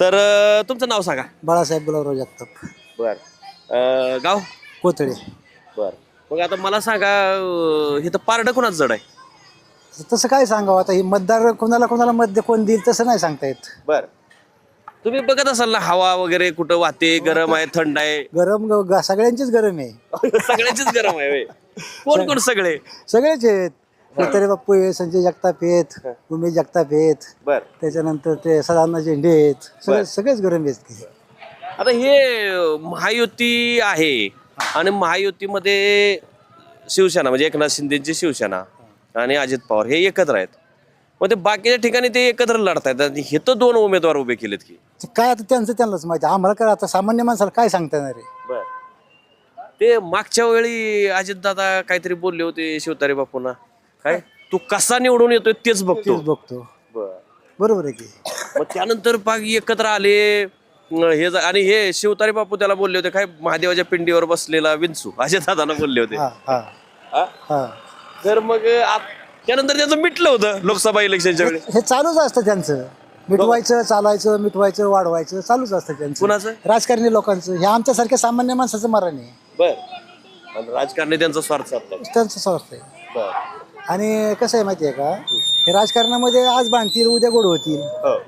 तर अं, तुमचं नाव सांगा. बाळासाहेब गुलाबराव जगताप. बर. गाव? कोथळे. बर. मग आता मला सांगा अं, इथं पारडं कोणाचं जड आहे? तसं काय सांगावं? आता ही मतदार कोणाला कोणाला मत दे- कोण देईल तसं नाही सांगता येत. बर. तुम्ही बघत असाल ना हवा वगैरे कुठं वाहते गरम आहे थंड आहे? गरम ग- ग- सगळ्यांचीच गरम आहे. सगळ्यांचीच गरम आहे होय. कोण कोण सगळे? सगळेच आहेत. म्हातारे बाप्पू आहेत संजय जगताप आहेत उमेश जगताप आहेत. बर. त्याच्यानंतर ते सदानंद झेंडे आहेत. सगळे सगळेच गरम आहेत. आता हे महायुती आहे आणि महायुतीमध्ये शिवसेना म्हणजे एकनाथ शिंदेची शिवसेना आणि अजित पवार हे एकत्र आहेत. मग ते बाकीच्या ठिकाणी ते एकत्र लढतायत आणि हे तर दोन उमेदवार उभे केलेत की. ते काय आता त्यांचं त्यांनाच माहिती आम्हाला काय आता सामान्य माणसाला काय सांगता येणार आहे? बर. ते मागच्या वेळी अजित दादा काहीतरी बोलले होते शिवतारे बापूंना. काय? तू कसा निवडून येतोय तेच बघतो. तेच बघतो. बर. बरोबर आहे की. मग त्यानंतर पाग एकत्र आले हे ज- आणि हे शिवतारे बापू त्याला बोलले होते काय महादेवाच्या पिंडीवर बसलेला विंचू असे दादांना बोलले होते. हा हा. हा? हा. तर मग आत- त्यानंतर त्याचं मिटलं होतं लोकसभा इलेक्शनच्या वेळी. हे चालूच असतं त्यांचं. मिटवायचं चालायचं मिटवायचं वाढवायचं चालूच असतं त्यांचं. कुणाचं? राजकारणी लोकांचं. हे आमच्यासारख्या सामान्य माणसाचं मरण आहे. बर. आणि राजकारणी त्यांचा स्वार्थ साधतात. त्यांचं स्वार्थ आहे. बर. आणि कसं आहे माहिती आहे का? हे राजकारणामध्ये आज बांधतील उद्या गोड होतील. हो.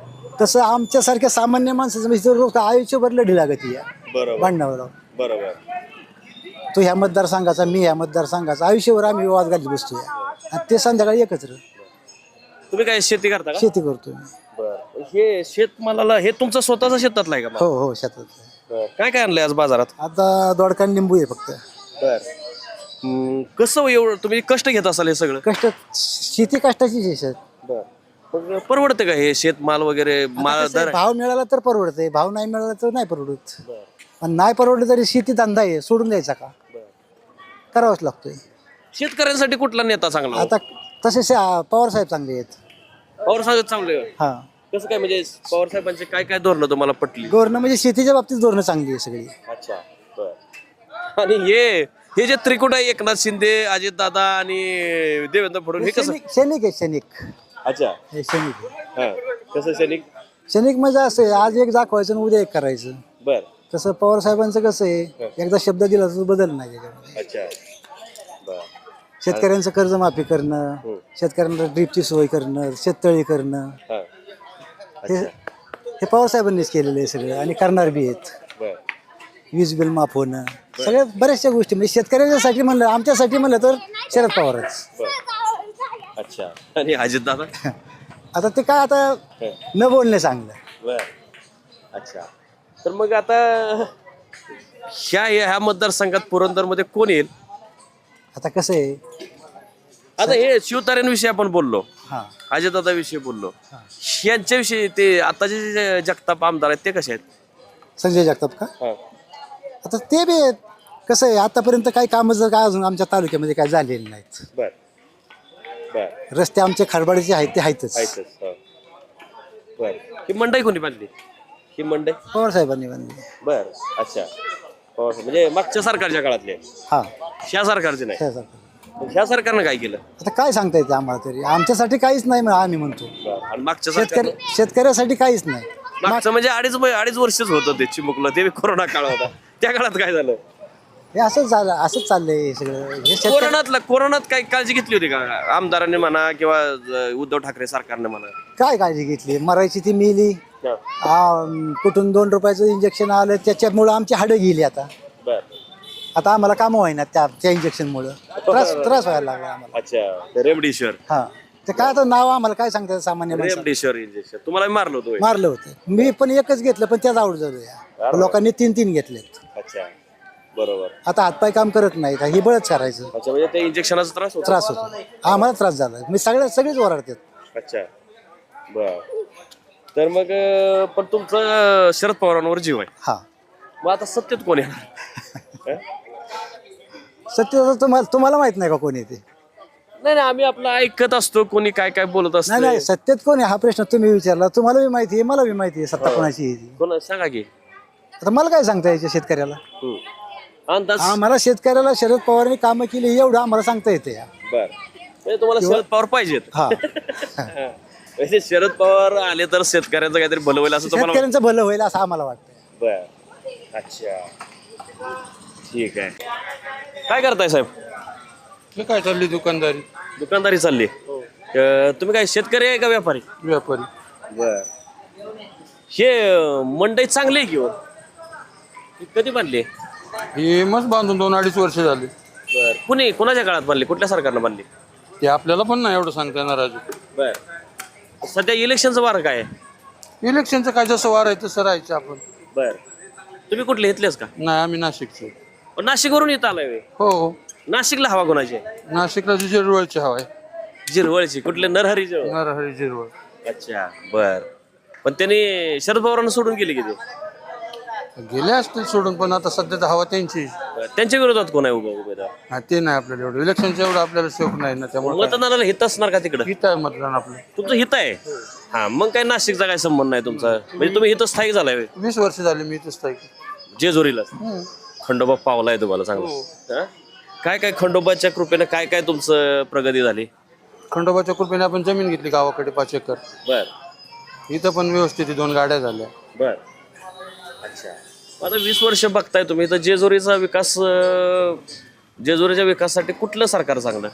तसं आमच्यासारख्या सामान्य माणसाचं म्हणजे रोज आयुष्यभर लढी लागत या बरोबर. भांडणावर. बरोबर. तो ह्या मतदारसंघाचा मी ह्या मतदारसंघाचा. आयुष्यभर आम्ही वाद घालत बसतोय आणि ते संध्याकाळी एकत्र तुम्ही काय शेती करता का? शेती करतो मी. बर. हे शेतमालाला हे तुमचं स्वतःचं शेतातलं आहे का हो हो शेतात बरं. काय काय आणलंय आज बाजारात? आता दोडका लिंबू आहे फक्त. बर. कसं हो एवढं? तुम्ही कष्ट घेत असाल हे सगळं? कष्ट शेती कष्टाची बर. परवडतं का हे शेतमाल वगैरे? माल दर भाव मिळाला तर परवडतंय भाव नाही मिळाला तर नाही परवडत. पण नाही परवडलं तरी शेती धंदा आहे सोडून द्यायचा का? करावाच लागतोय. शेतकऱ्यांसाठी कुठला नेता चांगला आता तसे शा- पवार साहेब चांगले आहेत. पवार साहेब चांगले हा. कसं काय म्हणजे पवार साहेबांचे काय काय धोरणं तुम्हाला पटली? धोरणं म्हणजे शेतीच्या बाबतीत धोरणं चांगली आहे सगळी. अच्छा आणि हे हे जे त्रिकुट आहे एकनाथ शिंदे अजित दादा आणि देवेंद्र फडणवीस हे कसं? सैनिक सैनिक आहे सैनिक. अच्छा. हे सैनिक आहे. हा. कसं सैनिक? सैनिक म्हणजे असं आहे आज एक दाखवायचं आणि उद्या एक करायचं. बर. तसं पवार साहेबांचं कसं आहे एकदा शब्द दिला तर बदल नाही त्याच्यामध्ये अच्छा. बर. शेतकऱ्यांचं कर्जमाफी करणं शेतकऱ्यांना ड्रीपची सोय करणं शेततळी करणं. हा. हे हे पवार साहेबांनीच केलेलं आहे सगळं आणि करणार बी आहेत. बर. वीज बिल माफ होणं. सगळ्या बऱ्याचशा गोष्टी म्हणजे शेतकऱ्यांच्यासाठी म्हणलं आमच्यासाठी म्हणलं तर शरद पवारच. बर. अच्छा. आणि अजित दादा आता ते काय आता न बोलणे चांगलं बर. अच्छा. तर मग आता ह्या ह्या मतदारसंघात पुरंदरमध्ये कोण येईल? आता कसं आहे? आता हे शिवतार्यांविषयी आपण बोललो. हां. अजितदादा विषयी बोललो यांच्याविषयी ते आताचे जे जगताप आमदार आहेत ते कसे आहेत? संजय जगताप का? आता ते बी आहेत. कसं आहे आतापर्यंत काही कामं जर काय अजून आमच्या तालुक्यामध्ये काय झालेली नाहीत. बर. बर. रस्ते आमचे खडबडीचे आहेत ते आहेतच. बर. ही मंडई कोणी बांधली? ही मंडई? पवार साहेबांनी बांधली. बर. अच्छा. हो, म्हणजे मागच्या सरकारच्या काळातले? हा. ह्या सरकारचे नाही. मग ह्या सरकारनं काय केलं? आता काय सांगता येते आम्हाला तरी? आमच्यासाठी काहीच नाही आम्ही म्हणतो. बरं. आणि मागच्या शेतकरी शेतकऱ्यासाठी काहीच नाही. मागचं म्हणजे अडीच अडीच वर्षच होतं ते चिमुकलं. ते कोरोना काळ होता. त्या काळात काय झालं? हे असंच झालं असंच चाललंय हे सगळं. हे शेतकरी कोरोनातला कोरोनात काही काळजी घेतली होती का? आमदारांनी म्हणा किंवा अं, उद्धव ठाकरे सरकारने म्हणा. काय काळजी घेतली? मरायची ती मिली. आ, कुठून दोन रुपयाचं इंजेक्शन आलं त्याच्यामुळं आमची हाडं गेली आता. बर. आता आम्हाला कामं होईना त्या त्या इंजेक्शनमुळं त्रास त्रास व्हायला लागला आम्हाला. अच्छा. रेमडेसिवीर. हा. ते काय आता नाव आम्हाला काय सांगतात सामान्य माणसाला? रेमडेसिवीर इंजेक्शन तुम्हाला मारलं होतं? मारलं होतं. मी पण एकच घेतलं पण त्याच आवड झालो या लोकांनी तीन तीन घेतलेत अच्छा. बरोबर. आता हातपाय काम करत नाहीत. ही बळच करायचं. अच्छा म्हणजे इंजेक्शनाचा त्रास होता. त्रास होतो. आम्हाला त्रास झाला. मी सगळ्या सगळेच ओरडतात. अच्छा. बर. तर मग अं, पण तुमचं शरद पवारांवर जीव आहे. हा. मग आता सत्तेत कोण येणार? हं? सत्य तुम्हाला तुम्हाला माहीत नाही का कोणी ते नाही नाही आम्ही आपलं ऐकत असतो. कोणी काय काय बोलत नाही असतो नाही सत्तेत कोणी हा प्रश्न तुम्ही विचारला. तुम्हाला बी माहिती आहे मला बी माहिती आहे. सत्ता कोणाची आहे ती. कोण? सांगा की. आता मला काय सांगता यायचे शेतकऱ्याला? हं. अंदाज आम्हाला शेतकऱ्याला शरद पवारांनी कामं केली एवढं आम्हाला सांगता येते या. बर. म्हणजे तुम्हाला शरद पवार पाहिजेत. हा. म्हणजे शरद पवार आले तर शेतकऱ्यांचं काहीतरी भलं होईल असं तुम्हाला शेतकऱ्यांचं भलं होईल असं आम्हाला वाटतं. बर. अच्छा. ठीक आहे. काय करताय साहेब? हे काय चालली दुकानदारी? दुकानदारी चालली. अं, तुम्ही काय शेतकरी आहे का व्यापारी? व्यापारी. बर. हे अं, मंडई चांगली आहे की हो? ही कधी बांधली हे मस्त बांधून दोन अडीच वर्ष झाली. बर. कुणी कुणाच्या काळात बांधली कुठल्या सरकारनं बांधली ते आपल्याला पण नाही एवढं सांगता येणार अजून. बर. सध्या इलेक्शनचं वार काय? आहे इलेक्शनचं काय जसं वार आहे तसं राहायचं आपण. बर. तुम्ही कुठले घेतलेच का? नाही आम्ही नाशिकचे. अहो, नाशिकवरून येत आलाय. हो हो. नाशिकला हवा कोणाची? आहे? नाशिकला जी जिरवळची हवा आहे. जिरवळची. कुठले? नरहरी जवळ नरहरी जिरवळ. अच्छा बर. पण त्यांनी शरद पवारांना सोडून गेले की ते गेले असतील सोडून पण आता सध्या तर हवा त्यांची. बरं. त्यांच्या विरोधात कोण आहे उभा उमेदवार हा ते नाही आपल्याला एवढं. इलेक्शनचं एवढं आपल्याला शोक नाही ना त्यामुळे मतदानाला हित असणार का तिकडं? हित आहे मतदान आपलं. तुमचं हित आहे? हा मग काय नाशिकचा काय संबंध नाही तुमचा? म्हणजे तुम्ही हित स्थायिक झालाय. वीस वर्ष झाली मी इथंच स्थायिक जेजुरीला? खंडोबा पावलाय तुम्हाला चांगला. हा? काय काय खंडोबाच्या कृपेनं काय काय तुमचं प्रगती झाली? खंडोबाच्या कृपेने आपण जमीन घेतली गावाकडे पाच एकर. बर. इथं पण व्यवस्थित दोन गाड्या झाल्या. बर. अच्छा. आता वीस वर्ष बघताय तुम्ही तर जेजुरीचा विकास अं, जेजुरीच्या विकासासाठी कुठलं सरकार चांगलं?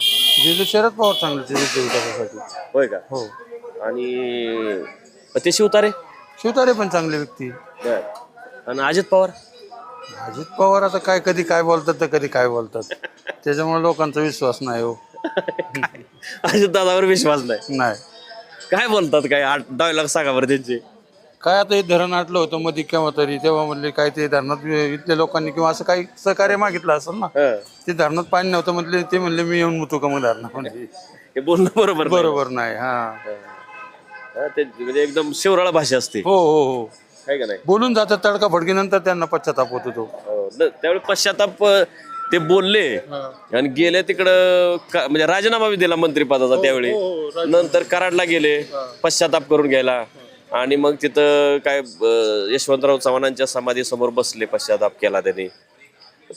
जे शरद पवार चांगले ते विकासासाठी होय का? हो. आणि ते शिवतारे? शिवतारे पण चांगले व्यक्ती. बर. आणि अजित पवार? अजित पवार आता काय कधी काय बोलतात तर कधी काय बोलतात. त्याच्यामुळे लोकांचा विश्वास नाही हो. अजित दादावर विश्वास नाही? नाही. काय बोलतात काय आठ डायलॉग सांगा बरं त्यांचे. काय आता हे धरण आटलं होतं मध्ये केव्हा तरी तेव्हा म्हणले काय ते धरणात इथल्या लोकांनी किंवा असं काही सहकार्य मागितलं असेल ना हं. ते धरणात पाणी नव्हतं म्हटले ते म्हणले मी येऊन मुतो का मग धरणामध्ये हे बोलणं बरोबर नाही. बरोबर नाही हा. हा, ते म्हणजे एकदम शिवराळा भाषा असते. हो हो हो. काय का नाही? बोलून जातात तडका फडकीनंतर त्यांना पश्चाताप होतो तो हो, न- त्यावेळी पश्चाताप अं, ते बोलले. आणि गेले तिकडं का- म्हणजे राजीनामा बी दिला मंत्रिपदाचा त्यावेळी. नंतर कराडला गेले पश्चाताप करून घ्यायला. आणि मग तिथं काय यशवंतराव चव्हाणांच्या समाधी समोर बसले पश्चाताप केला त्यांनी.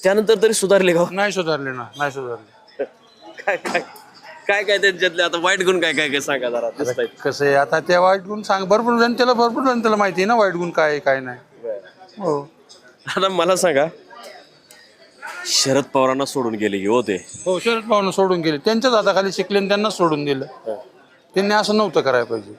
त्यानंतर तरी सुधारले का हो? नाही सुधारले ना नाही सुधारले. काय काय काय काय त्यांच्यातले आता वाईट गुण काय काय काय सांगा जरा दिसतायत. कसं आहे आता त्या वाईट गुण सांग भरपूर जनतेला भरपूर जनतेला माहिती आहे ना वाईट गुण काय आहे, काय नाही. हो. आता मला सांगा शरद पवारांना सोडून गेले की होते हो शरद पवारनं सोडून गेले. त्यांच्याच हाताखाली शिकले आणि त्यांनाच सोडून दिलं. त्यांनी असं नव्हतं करायला पाहिजे.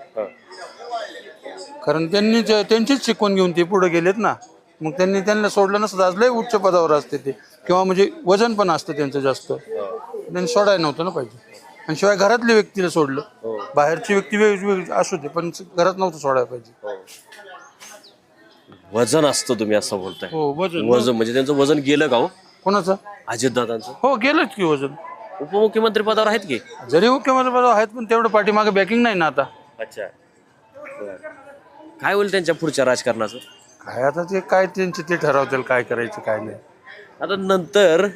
कारण त्यांनी त्यांचीच शिकवण घेऊन ते पुढे गेलेत ना. मग त्यांनी त्यांना सोडलं नसतं आज लय उच्च पदावर असते ते. किंवा म्हणजे वजन पण असतं त्यांचं जास्त. त्यांनी सोडायला नव्हतं ना पाहिजे. आणि शिवाय घरातल्या व्यक्तीला सोडलं. बाहेरची व्यक्ती वेगळी असू दे पण घरात नव्हतं सोडायला पाहिजे. वजन असतं तुम्ही असं बोलताय. हो वजन. वजन म्हणजे त्यांचं वजन गेलं का हो? कोणाचं? अजितदादांचं हो गेलंच की वजन. उपमुख्यमंत्री पदावर आहेत की? जरी मुख्यमंत्री पदावर आहेत पण तेवढं पाठीमागे बॅकिंग नाही ना आता. अच्छा. काय होईल त्यांच्या पुढच्या राजकारणाचं? काय आता ते काय त्यांचे ते ठरवतील काय करायचं काय नाही. आता नंतर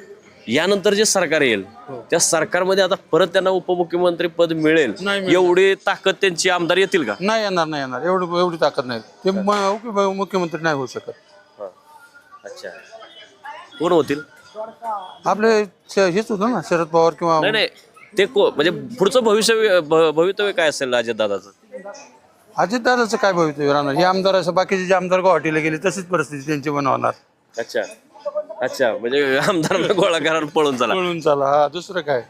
यानंतर जे सरकार येईल त्या सरकारमध्ये आता परत त्यांना उपमुख्यमंत्री पद मिळेल. नाही एवढी ताकद त्यांची आमदार येतील का? नाही येणार नाही येणार. एवढी एवढी ताकद नाही. ते म- मुख्यमंत्री नाही होऊ शकत. अच्छा. कोण होतील? आपले श- हेच होतं ना शरद पवार किंवा नाही नाही. ते को म्हणजे पुढचं भविष्य भवितव्य काय असेल अजितदादाचं अजितदादाचं काय भवितव्य राहणार? हे आमदार असं बाकीचे जे आमदार गुवाहाटीला गेले तशीच परिस्थिती त्यांची बनवणार. अच्छा. अच्छा म्हणजे आमदारांना गोळा करायला पळून चला. पळून चला हा दुसरं काय?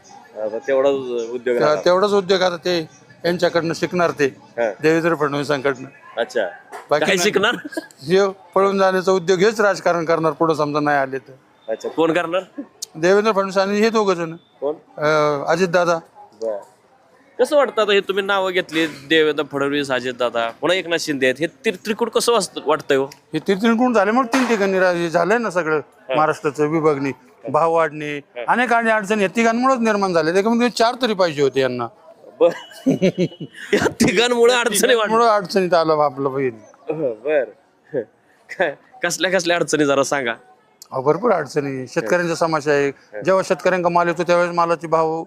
तेवढाच उद्योग त्या- तेवढाच उद्योग आता ते यांच्याकडनं शिकणार ते हा. देवेंद्र फडणवीसांकडनं. अच्छा. बाकी काय नाही. शिकणार? हे पळून जाण्याचा उद्योग हेच राजकारण करणार पुढे समजा नाही आले तर. अच्छा कोण करणार? देवेंद्र फडणवीस आणि हे दोघ जण. कोण? अजित दादा कसं वाटतं आता हे तुम्ही नावं घेतली देवेंद्र फडणवीस अजित दादा पुन्हा एकनाथ शिंदे आहेत. हे तिर- त्रिकूट कसं वाचत- वाटतंय हो? हे तीन झाले मग तीन ठिकाणी रा- हे झालंय ना सगळं महाराष्ट्राचं विभागणी. भाव वाढणे अनेक आणि अडचणी या तिघांमुळेच निर्माण झाले त्याच्यामध्ये चार तरी पाहिजे होते यांना. बर. या तिघांमुळे अडचणी त्यामुळे अडचणीत आलं आपलं बहीण. बर. काय कसल्या कसल्या अडचणी जरा सांगा. अहो, भरपूर अडचणी शेतकऱ्यांच्या समस्या आहे. जेव्हा शेतकऱ्यांका माल येतो त्यावेळेस मालाचे भाव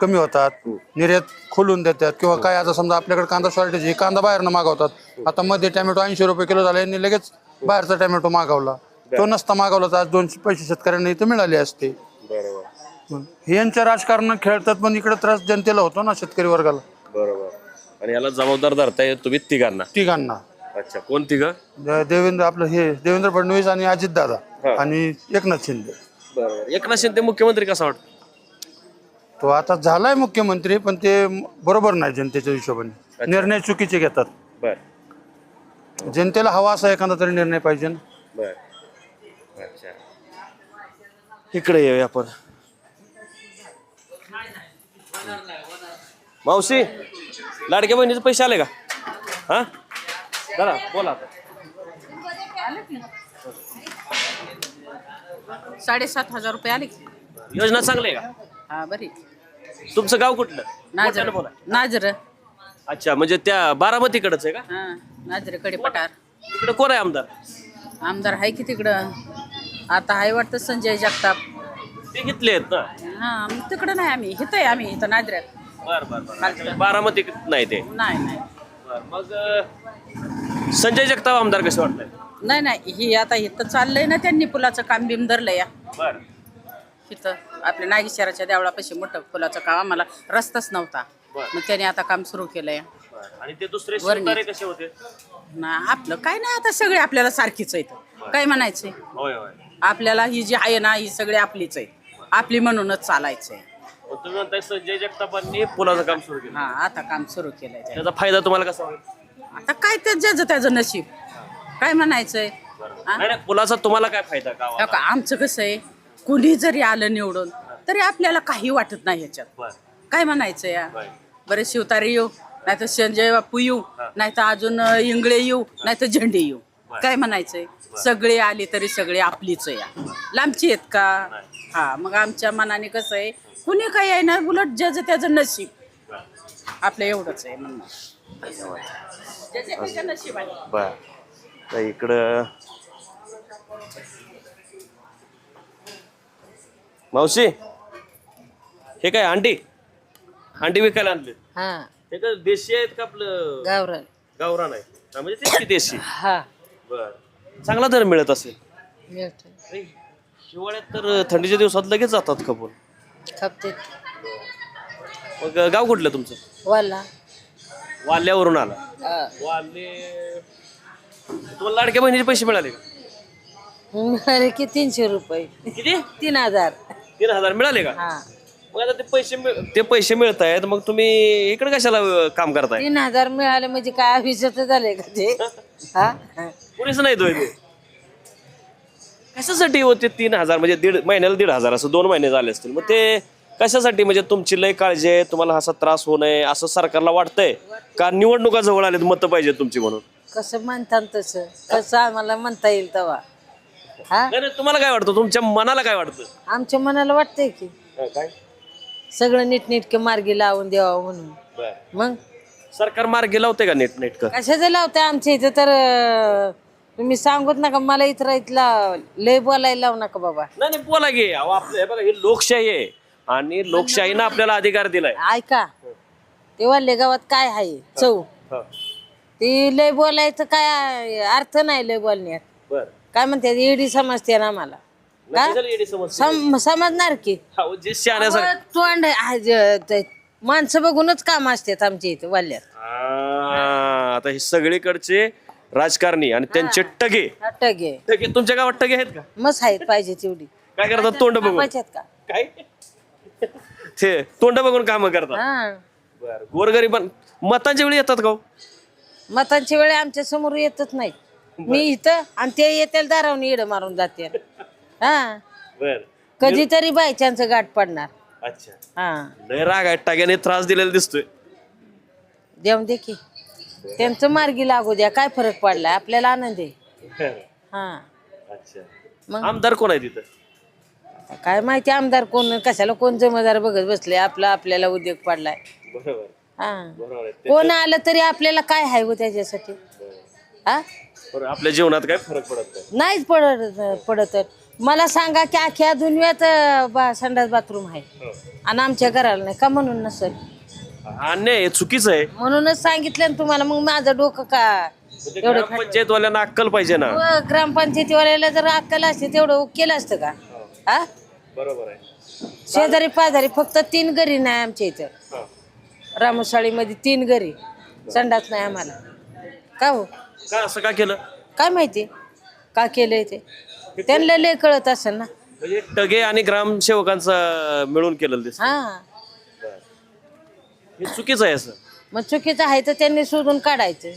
कमी होतात. निर्यात खोलून देतात. किंवा काय आता समजा आपल्याकडे कांदा शॉर्टेज हे कांदा बाहेरनं मागवतात. आता मध्ये टॅमॅटो ऐंशी रुपये किलो झाला यांनी लगेच बाहेरचा टॅमॅटो मागवला. तो नसता मागवला तर आज दोनशे पैसे शेतकऱ्यांना इथं मिळाले असते. बरोबर. हे यांच्या राजकारण खेळतात पण इकडे त्रास जनतेला होतो ना शेतकरी वर्गाला. बरोबर. आणि याला जबाबदार धरताय तुम्ही तिघांना. तिघांना. अच्छा कोण तिघ द- देवेंद्र आपलं हे देवेंद्र फडणवीस आणि अजित दादा. आणि एकनाथ शिंदे. बरोबर. एकनाथ शिंदे मुख्यमंत्री कसा वाटतो? तो आता झालाय मुख्यमंत्री पण ते म- बरोबर नाही जनतेच्या हिशोबाने. निर्णय चुकीचे घेतात. बर. जनतेला हवा असा एखादा तरी निर्णय पाहिजे ना. बर. अच्छा. इकडे येऊया आपण. मावशी लाडक्या बहिणीचे पैसे आले का? हा? चला बोला आता. साडेसात हजार रुपये आले. योजना चांगली आहे का? हा बरी. तुमचं गाव कुठलं? नाजर. मोठ्यानं बोला. नाजर. अच्छा म्हणजे त्या बारामतीकडच आहे का? हा नाजरकडे पटार तिकडे कोण आहे आमदार? आमदार आहे की तिकडं. आता आहे वाटतं संजय जगताप. ते घेतले आहेत ना? हा मग तिकडं नाही आम्ही. इथं आहे आम्ही इथं नाजऱ्यात. बर बर बर. बारामती नाही ते. नाही नाही. बर मग अं, संजय जगताप आमदार कसे वाटतंय? नाही नाही ही आता इथं चाललंय ना त्यांनी पुलाचं काम बिम धरलं या. बर. इथं आपल्या नागेश्वराच्या देवळापाशी मोठं पुलाचं काम आम्हाला रस्ताच नव्हता. मग त्याने आता काम सुरू केलं या. आणि ते दुसरे वर्णी. शिवतारे कसे होते? ना आपलं काय नाही आता सगळे आपल्याला सारखीच आहेत. काय म्हणायचंय? होय होय. आपल्याला ही जी आहे ना ही सगळी आपलीच आहे आपली म्हणूनच चालायचंय. मग तुम्ही म्हणताय संजय जगतापांनी पुलाचं काम सुरू केलं. हा आता काम सुरू केलंय. त्याचा फायदा तुम्हाला कसा होईल? आता काय ते ज्याचं त्याचं नशीब? काय म्हणायचंय? हा? नाही नाही, पुलाचा तुम्हाला काय फायदा गावाला? का, आमचं कसं आहे? कुणी जरी आलं निवडून तरी आपल्याला काही वाटत नाही ह्याच्यात. बर. काय म्हणायचं या? बर. बरे शिवतारे येऊ नाही तर संजय बापू येऊ नाही तर अजून अं, इंगळे येऊ नाही तर झेंडे येऊ. काय म्हणायचंय? सगळे आले तरी सगळे आपलीच या. लांबची आहेत का? हा मग आमच्या मनाने कसं आहे? कुणी काही आहे ना उलट ज्याचं त्याचं नशीब. आपलं एवढंच आहे म्हणणं. बर. तर इकडं मावशी हे काय अंडी? अंडी विकायला आणले. हा. हे काय देशी आहेत का आपलं? गावरान. गावरान आहे. हा, म्हणजे की देशी. हा. बर. चांगला दर मिळत असेल. मिळतो अरे, हिवाळ्यात तर थंडीच्या दिवसात लगेच जातात खपून खपते मग गाव कुठलं तुमचं? वाला. वाल्यावरून आला. वाले तुम्हाला लाडक्या बहिणीचे पैसे मिळाले का? मिळाले की तीनशे रुपये. किती? तीन हजार. तीन हजार मिळाले का? हा. मग आता ते पैसे मिळ- ते पैसे मिळत आहेत मग तुम्ही इकडे कशाला अं, काम करताय? तीन हजार मिळाले म्हणजे काय अभिजत झाले का ते? हा? पुरेसं नाही तो. कशासाठी होते तीन हजार? म्हणजे दीड महिन्याला दीड हजार असं दोन महिने झाले असतील. मग ते कशासाठी? म्हणजे तुमची लय काळजी आहे तुम्हाला असा त्रास होऊ नये असं सरकारला वाटतंय? का निवडणुका जवळ आलेत मतं पाहिजे तुमची म्हणून? कसं म्हणतात तसं? कसं आम्हाला म्हणता येईल तेव्हा? हा? नाही नाही, तुम्हाला काय वाटतं? तुमच्या मनाला काय वाटतं? आमच्या मनाला वाटतंय की. काय? सगळं नीटनीटके मार्गी लावून द्यावं म्हणून. मग? सरकार मार्गी लावते का नेट नेटकं कशाचं लावताय आमच्या इथं तर अं, तुम्ही सांगत नका मला इथं इथला लय बोलायला लावू नका बाबा. नाही नाही बोला गे अहो आपलं हे बघा ही लोकशाही आहे. आणि लोकशाहीनं आपल्याला अधिकार दिलाय. ऐका. ते वाल्ले गावात काय आहे? चव ती लय बोलायचं काय अर्थ नाही लय बोलण्यात. बर. काय म्हणते ईडी समजते ना आम्हाला का? सम समजणार की? जे अहो, तोंड ते माणसं बघूनच काम असतात आमच्या इथे वाल्यात. आ, आता हे सगळीकडचे राजकारणी आणि त्यांचे टगे. टगे. टगे तुमच्या गावात टगे आहेत का? मस्त आहेत पाहिजे तेवढी काय करतात तोंड बघून? का? काय? ते तोंड बघून काम करतात. हा. बर गोरगरीब मतांच्या वेळी येतात का हो? मतांची वेळ आमच्यासमोर येतच नाही मी इथं आणि ते येतील दारावून इड मारून जाते हा. बर. कधीतरी बायचांचं गाठ पडणार. अच्छा. हा. लय राग आहे टाग्याने त्रास दिलेला दिसतोय. देऊन दे की. त्यांचं मार्गी लागू द्या काय फरक पडलाय? आपल्याला आनंद आहे. हा. अच्छा. मग? आमदार कोण आहे तिथं? आता काय माहिती आमदार कोण कशाला कोण जमादार बघत बसले? आपला आपल्याला उद्योग पडलाय. बरोबर. हा. बरोबर आहे. ते- कोण आलं तरी आपल्याला काय आहे हो त्याच्यासाठी? हा? बरोबर. आपल्या जीवनात काय फरक पडत नाही? नाहीच पडत पडत. मला सांगा की अख्ख्या दुनियात अं, बा संडास बाथरूम आहे. आणि आमच्या घराला नाही का म्हणून नसेल? अन्याय आहे, चुकीचं आहे. म्हणूनच सांगितलं ना तुम्हाला मग माझं डोकं का म्हणजे एवढं ग्रामपंचायतवाल्यांना अक्कल पाहिजे ना. ग्रामपंचायतीवाल्याला जर अक्कल असते तेवढं केलं असतं का? हा? बरोबर आहे. शेजारी पाजारी फक्त तीन घरी नाही आमच्या इथं. रामोसाळीमध्ये तीन घरी. संडास नाही आम्हाला. का हो? का असं का केलं? काय माहिती? का केलंय ते? त्यांना लय कळत असेल ना. म्हणजे टगे आणि ग्रामसेवकांचा मिळून केलेलं दिसत. हा. हे चुकीचं आहे असं. मग चुकीचं आहे तर त्यांनी शोधून काढायचं.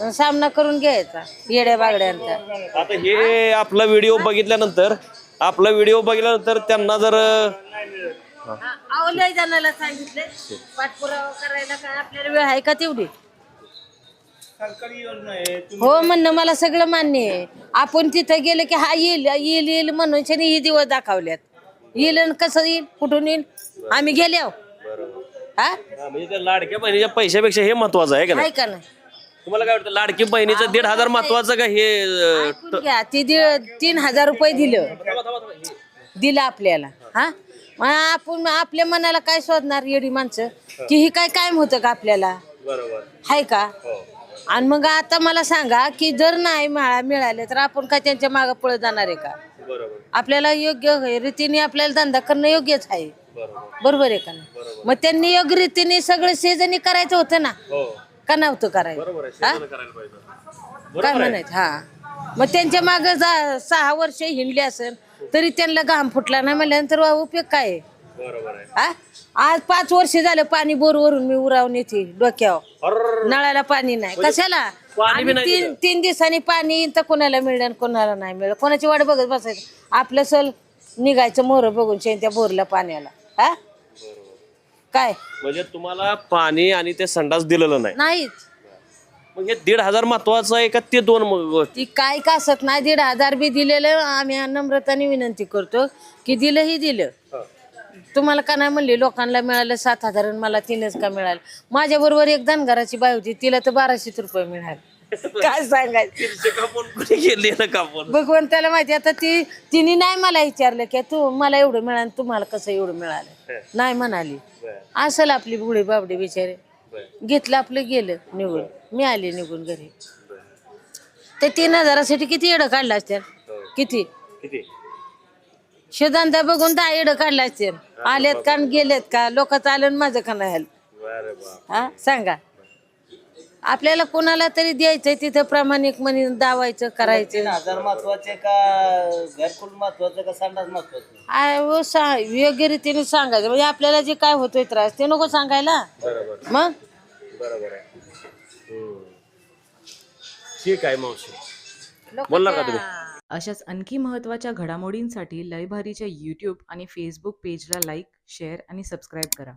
आणि सामना करून घ्यायचा येड्या बागड्यांचा. आता हे आपला व्हिडिओ बघितल्यानंतर आपला व्हिडिओ बघितल्यानंतर त्यांना जर अहो लय जणाला सांगितले पाठपुरावा करायला काय आपल्याला वेळ आहे का तेवढी? हो म्हणणं मला सगळं मान्य आहे. आपण तिथं गेलं की हा येईल येईल येईल म्हणून शनी ही दिवस दाखवल्यात. येईल आणि कसं येईल कुठून येईल? आम्ही गेले आहो हा? हा, म्हणजे त्या लाडक्या बहिणीच्या पैशापेक्षा हे महत्वाचं आहे का नाही? आहे का नाही? तुम्हाला काय वाटतं लाडकी बहिणीचं दीड हजार महत्वाचं का हे अं, ऐकून घ्या ती दीड तीन हजार रुपये दिलं. दिलं आपल्याला हा? मग आपण आपल्या मनाला काय शोधणार येडी माणसं? की ही काय कायम होतं का आपल्याला? हाय का? आणि मग आता मला सांगा की जर नाही मिळा मिळाले तर आपण काय त्यांच्या मागे पळत जाणार आहे का? आपल्याला योग्य रीतीने आपल्याला धंदा करणं योग्यच आहे. बरोबर. आहे का नाही? मग त्यांनी योग्य रीतीने सगळं शेजनी करायचं होतं ना? का नव्हतं करायचं हा? काय म्हणायचं? हा. मग त्यांच्या मागे जा सहा वर्ष हिंडले असेल तरी त्यांना घाम फुटला नाही म्हणल्यानंतर वा उपयोग काय आहे? हा? आज पाच वर्ष झालं पाणी बोरवरून मी उरावून येते डोक्यावर. नळाला पाणी नाही. कशाला? पाणी बी आम्ही नाही तीन तीन दिवसांनी पाणी तर कोणाला आणि कोणाला नाही मिळलं. कोणाची वाट बघत बसायचं? आपलं सल निघायचं मोर बघून शेण त्या बोरला पाण्याला. हा? काय? म्हणजे तुम्हाला पाणी आणि ते संडास दिलेलं नाही. नाहीच. मग हे दीड हजार महत्वाचं आहे का ते दोन मग गोष्टी? ती काय कासत नाही दीड हजार बी दिलेलं आम्ही नम्रताने विनंती करतो की दिलंही दिलं. तुम्हाला का नाही म्हणले लोकांना मिळालं सात हजार आणि मला तीनच का मिळालं? माझ्या बरोबर एक धनगराची बाई होती तिला तर बाराशेच रुपये मिळाले. काय सांगायचं? कापून कुठे गेले ना कापून? भगवंताला माहिती आता ती तिने नाही मला विचारलं की तू मला एवढं मिळालं तुम्हाला कसं एवढं मिळालं? नाही म्हणाली. असेल आपली बुढी बाबडी बिचारे. घेतलं आपलं गेलं निघून. मी आले निघून घरी. ते तीन हजारासाठी किती येडं काढलं असत्या किती? किती? शेदांता बघून दहा येडं काढलं असते आलेत का आणि गेलेत का? लोकांचं आलं आणि माझं का नाही आलं? हा सांगा. आपल्याला कोणाला तरी द्यायचंय तिथं प्रामाणिक म्हणे दावायचं करायचं. हजार महत्त्वाचे का घरकुल महत्वाचं का संडास महत्वाचं? आय वो सा- योग्य रीतीने सांगायचं. म्हणजे आपल्याला जे काय होतोय त्रास ते नको सांगायला? मग? बरोबर आहे. ठीक आहे मावशी. बोलला का तुम्ही? अशाच आणखी महत्त्वाच्या घडामोडींसाठी लयभारीच्या यूट्यूब आणि फेसबुक पेजला लाईक शेअर आणि सबस्क्राईब करा.